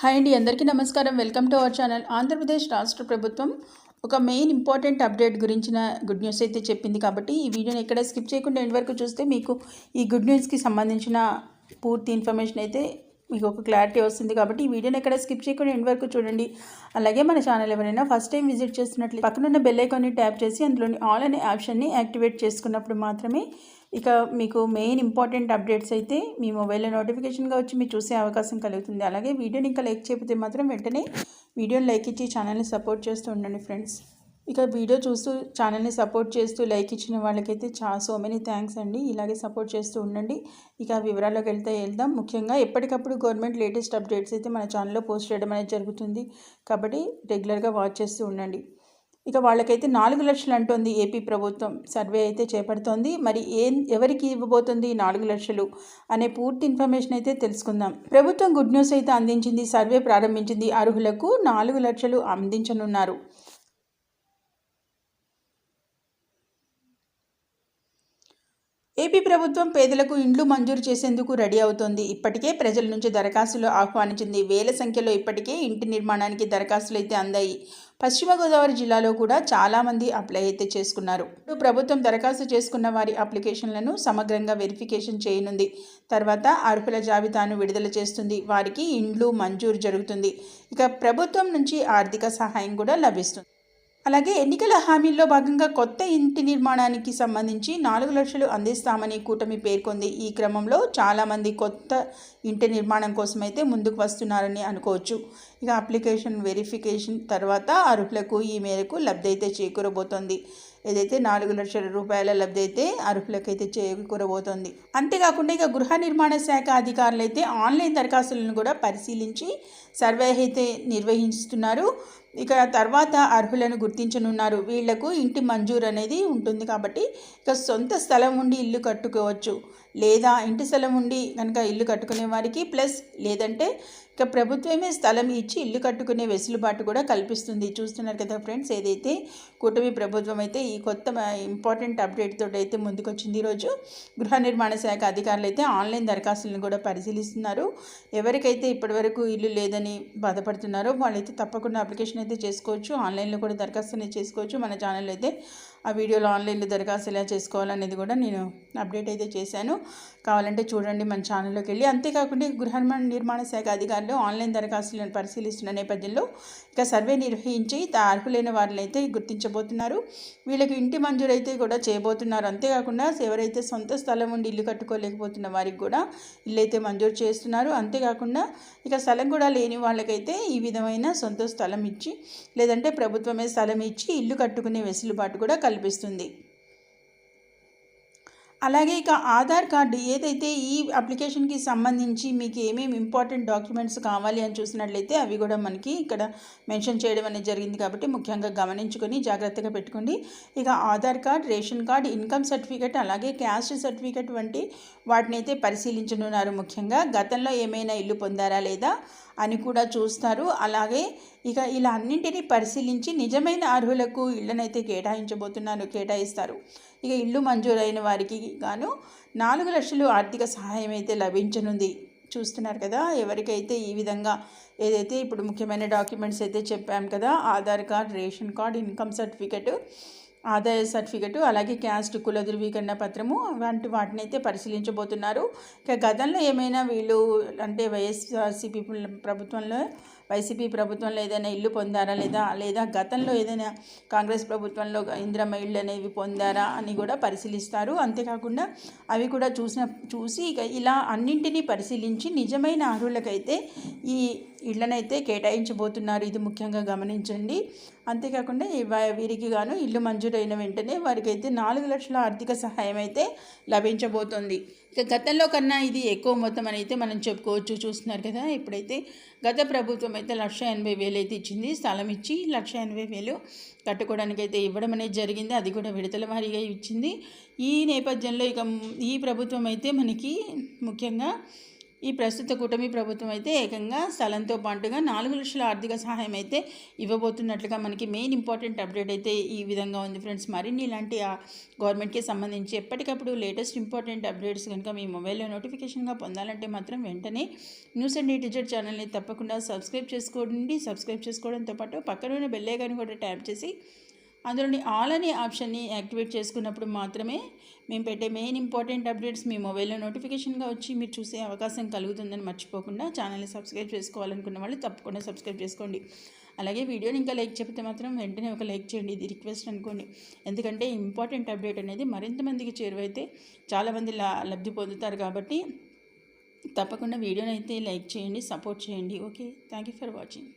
Hi అండి అందరికీ నమస్కారం. Welcome to our channel. Andhra Pradesh రాష్ట్ర ప్రభుత్వం ఒక మెయిన్ ఇంపార్టెంట్ అప్డేట్ గురించిన గుడ్ న్యూస్ అయితే చెప్పింది కాబట్టి ఈ వీడియోని ఎక్కడ స్కిప్ చేయకుండా ఎండ్ వరకు చూస్తే మీకు ఈ గుడ్ న్యూస్కి సంబంధించిన పూర్తి ఇన్ఫర్మేషన్ అయితే మీకు ఒక క్లారిటీ వస్తుంది కాబట్టి ఈ వీడియోని ఎక్కడ స్కిప్ చేయకుండా ఎండ్ వరకు చూడండి. అలాగే మన ఛానల్ ఎవరైనా ఫస్ట్ టైం విజిట్ చేస్తున్నట్లు పక్కనున్న బెల్ ఐకాన్ని ట్యాప్ చేసి అందులోని ఆల్ అనే ఆప్షన్ని యాక్టివేట్ చేసుకున్నప్పుడు మాత్రమే ఇక మీకు మెయిన్ ఇంపార్టెంట్ అప్డేట్స్ అయితే మీ మొబైల్లో నోటిఫికేషన్గా వచ్చి మీరు చూసే అవకాశం కలుగుతుంది. అలాగే వీడియోని ఇంకా లైక్ చేయకపోతే మాత్రం వెంటనే వీడియోని లైక్ ఇచ్చి ఛానల్ని సపోర్ట్ చేస్తూ ఉండండి ఫ్రెండ్స్ ఇక వీడియో చూస్తూ ఛానల్ని సపోర్ట్ చేస్తూ లైక్ ఇచ్చిన వాళ్ళకైతే చా సో మెనీ థ్యాంక్స్ అండి. ఇలాగే సపోర్ట్ చేస్తూ ఉండండి. ఇక వివరాల్లోకి వెళ్తే వెళ్దాం. ముఖ్యంగా ఎప్పటికప్పుడు గవర్నమెంట్ లేటెస్ట్ అప్డేట్స్ అయితే మన ఛానల్లో పోస్ట్ చేయడం అనేది జరుగుతుంది. కాబట్టి రెగ్యులర్గా వాచ్ చేస్తూ ఉండండి. ఇక వాళ్ళకైతే నాలుగు లక్షలు అంటోంది ఏపీ ప్రభుత్వం. సర్వే అయితే చేపడుతోంది. మరి ఏం ఎవరికి ఇవ్వబోతుంది నాలుగు లక్షలు అనే పూర్తి ఇన్ఫర్మేషన్ అయితే తెలుసుకుందాం. ప్రభుత్వం గుడ్ న్యూస్ అయితే అందించింది సర్వే ప్రారంభించింది అర్హులకు నాలుగు లక్షలు అందించనున్నారు. ఏపీ ప్రభుత్వం పేదలకు ఇండ్లు మంజూరు చేసేందుకు రెడీ అవుతోంది. ఇప్పటికే ప్రజల నుంచి దరఖాస్తులు ఆహ్వానించింది. వేల సంఖ్యలో ఇప్పటికే ఇంటి నిర్మాణానికి దరఖాస్తులు అయితే అందాయి. పశ్చిమ గోదావరి జిల్లాలో కూడా చాలామంది అప్లై అయితే చేసుకున్నారు. ఇప్పుడు ప్రభుత్వం దరఖాస్తు చేసుకున్న వారి అప్లికేషన్లను సమగ్రంగా వెరిఫికేషన్ చేయనుంది. తర్వాత అర్హుల జాబితాను విడుదల చేస్తుంది. వారికి ఇండ్లు మంజూరు జరుగుతుంది. ఇక ప్రభుత్వం నుంచి ఆర్థిక సహాయం కూడా లభిస్తుంది. అలాగే ఎన్నికల హామీల్లో భాగంగా కొత్త ఇంటి నిర్మాణానికి సంబంధించి నాలుగు లక్షలు అందిస్తామని కూటమి పేర్కొంది. ఈ క్రమంలో చాలామంది కొత్త ఇంటి నిర్మాణం కోసమైతే ముందుకు వస్తున్నారని అనుకోవచ్చు. ఇక అప్లికేషన్ వెరిఫికేషన్ తర్వాత అర్హులకు ఈ మేరకు లబ్ధి అయితే చేకూరబోతోంది. ఏదైతే నాలుగు లక్షల రూపాయల లబ్ధి అయితే అర్హులకైతే చేకూరబోతోంది అంతేకాకుండా ఇక గృహ నిర్మాణ శాఖ అధికారులు అయితే ఆన్లైన్ దరఖాస్తులను కూడా పరిశీలించి సర్వే అయితే నిర్వహిస్తున్నారు. ఇక తర్వాత అర్హులను గుర్తించనున్నారు. వీళ్ళకు ఇంటి మంజూరు అనేది ఉంటుంది కాబట్టి ఇక సొంత స్థలం ఉండి ఇల్లు కట్టుకోవచ్చు. లేదా ఇంటి స్థలం ఉండి కనుక ఇల్లు కట్టుకునే వారికి ప్లస్ లేదంటే ఇక ప్రభుత్వమే స్థలం ఇచ్చి ఇల్లు కట్టుకునే వెసులుబాటు కూడా కల్పిస్తుంది. చూస్తున్నారు కదా ఫ్రెండ్స్ ఏదైతే కూటమి ప్రభుత్వం అయితే ఈ కొత్త ఇంపార్టెంట్ అప్డేట్ తోటి అయితే ముందుకొచ్చింది. ఈరోజు గృహ నిర్మాణ శాఖ అధికారులు అయితే ఆన్లైన్ దరఖాస్తులను కూడా పరిశీలిస్తున్నారు. ఎవరికైతే ఇప్పటివరకు ఇల్లు లేదని బాధపడుతున్నారో వాళ్ళైతే తప్పకుండా అప్లికేషన్ అయితే చేసుకోవచ్చు. ఆన్లైన్లో కూడా దరఖాస్తు అనేది చేసుకోవచ్చు. మన ఛానల్ అయితే ఆ వీడియోలో ఆన్లైన్లో దరఖాస్తు ఎలా చేసుకోవాలనేది కూడా నేను అప్డేట్ అయితే చేశాను. కావాలంటే చూడండి మన ఛానల్లోకి వెళ్ళి. అంతేకాకుండా గృహ నిర్మాణ శాఖ అధికారులు ఆన్లైన్ దరఖాస్తులను పరిశీలిస్తున్న నేపథ్యంలో ఇక సర్వే నిర్వహించి అర్హులైన వారిని అయితే గుర్తించబోతున్నారు. వీళ్ళకి ఇంటి మంజూరు అయితే కూడా చేయబోతున్నారు. అంతేకాకుండా ఎవరైతే సొంత స్థలం ఉండి ఇల్లు కట్టుకోలేకపోతున్న వారికి కూడా ఇల్లు అయితే మంజూరు చేస్తున్నారు. అంతేకాకుండా ఇక స్థలం కూడా లేని వాళ్ళకైతే ఈ విధమైన సొంత స్థలం ఇచ్చి లేదంటే ప్రభుత్వమే స్థలం ఇచ్చి ఇల్లు కట్టుకునే వెసులుబాటు కూడా కల్పిస్తుంది. అలాగే ఇక ఆధార్ కార్డు ఏదైతే ఈ అప్లికేషన్కి సంబంధించి మీకు ఏమేమి ఇంపార్టెంట్ డాక్యుమెంట్స్ కావాలి అని చూసినట్లయితే అవి కూడా మనకి ఇక్కడ మెన్షన్ చేయడం అనేది జరిగింది కాబట్టి ముఖ్యంగా గమనించుకొని జాగ్రత్తగా పెట్టుకోండి. ఇక Aadhaar card ration card income certificate అలాగే క్యాస్ట్ సర్టిఫికేట్ వంటి వాటిని అయితే పరిశీలించనున్నారు ముఖ్యంగా. గతంలో ఏమైనా ఇల్లు పొందారా లేదా అని కూడా చూస్తారు. అలాగే ఇక ఇలా అన్నింటినీ పరిశీలించి నిజమైన అర్హులకు ఇళ్ళనైతే కేటాయించబోతున్నారు కేటాయిస్తారు. ఇక ఇల్లు మంజూరైన వారికి గాను నాలుగు లక్షలు ఆర్థిక సహాయం అయితే లభించనుంది. చూస్తున్నారు కదా ఎవరికైతే ఈ విధంగా ఏదైతే ఇప్పుడు ముఖ్యమైన డాక్యుమెంట్స్ అయితే చెప్పాం కదా Aadhaar card ration card income certificate ఆదాయ సర్టిఫికెట్ అలాగే క్యాస్ట్ కుల ధృవీకరణ పత్రము వంటి వాటిని అయితే పరిశీలించబోతున్నారు. ఇక గతంలో ఏమైనా వీళ్ళు అంటే వైఎస్ఆర్సీపీ ప్రభుత్వంలో వైసీపీ ప్రభుత్వంలో ఏదైనా ఇల్లు పొందారా లేదా లేదా గతంలో ఏదైనా కాంగ్రెస్ ప్రభుత్వంలో ఇందిరమ్మ ఇళ్ళు అనేవి పొందారా అని కూడా పరిశీలిస్తారు. అంతేకాకుండా అవి కూడా చూసిన చూసి ఇక ఇలా అన్నింటినీ పరిశీలించి నిజమైన అర్హులకైతే ఈ ఇళ్ళనైతే కేటాయించబోతున్నారు. ఇది ముఖ్యంగా గమనించండి. అంతేకాకుండా వీరికి గాను ఇల్లు మంజూరైన వెంటనే వారికి అయితే నాలుగు లక్షల ఆర్థిక సహాయం అయితే లభించబోతోంది. ఇక గతంలో కన్నా ఇది ఎక్కువ మొత్తం అని అయితే మనం చెప్పుకోవచ్చు చూస్తున్నారు కదా. ఇప్పుడైతే గత ప్రభుత్వం అయితే లక్ష ఎనభై వేలు అయితే ఇచ్చింది. స్థలం ఇచ్చి లక్ష ఎనభై వేలు కట్టుకోవడానికి అయితే ఇవ్వడం అనేది జరిగింది. అది కూడా విడతల వారీగా ఇచ్చింది. ఈ నేపథ్యంలో ఇక ఈ ప్రభుత్వం అయితే మనకి ముఖ్యంగా ఈ ప్రస్తుత కూటమి ప్రభుత్వం అయితే ఏకంగా స్థలంతో పాటుగా నాలుగు లక్షల ఆర్థిక సహాయం అయితే ఇవ్వబోతున్నట్లుగా మనకి మెయిన్ ఇంపార్టెంట్ అప్డేట్ అయితే ఈ విధంగా ఉంది ఫ్రెండ్స్. మరిన్ని ఇలాంటి గవర్నమెంట్కి సంబంధించి ఎప్పటికప్పుడు లేటెస్ట్ ఇంపార్టెంట్ అప్డేట్స్ కనుక మీ మొబైల్లో నోటిఫికేషన్గా పొందాలంటే మాత్రం వెంటనే న్యూస్ అండ్ డిజిట్ ఛానల్ని తప్పకుండా సబ్స్క్రైబ్ చేసుకోండి. సబ్స్క్రైబ్ చేసుకోవడంతో పాటు పక్కన ఉన్న బెల్లేగాని కూడా ట్యాప్ చేసి అందులోని ఆల్ అనే ఆప్షన్ని యాక్టివేట్ చేసుకున్నప్పుడు మాత్రమే మేము పెట్టే మెయిన్ ఇంపార్టెంట్ అప్డేట్స్ మీ మొబైల్లో నోటిఫికేషన్గా వచ్చి మీరు చూసే అవకాశం కలుగుతుందని మర్చిపోకుండా ఛానల్ని సబ్స్క్రైబ్ చేసుకోవాలనుకున్న వాళ్ళు తప్పకుండా సబ్స్క్రైబ్ చేసుకోండి. అలాగే వీడియోని ఇంకా లైక్ చెప్తే మాత్రం వెంటనే ఒక లైక్ చేయండి. ఇది రిక్వెస్ట్ అనుకోండి. ఎందుకంటే ఇంపార్టెంట్ అప్డేట్ అనేది మరింత మందికి చేరువైతే చాలామంది లబ్ధి పొందుతారు కాబట్టి తప్పకుండా వీడియోని అయితే లైక్ చేయండి సపోర్ట్ చేయండి. Okay thank you for watching.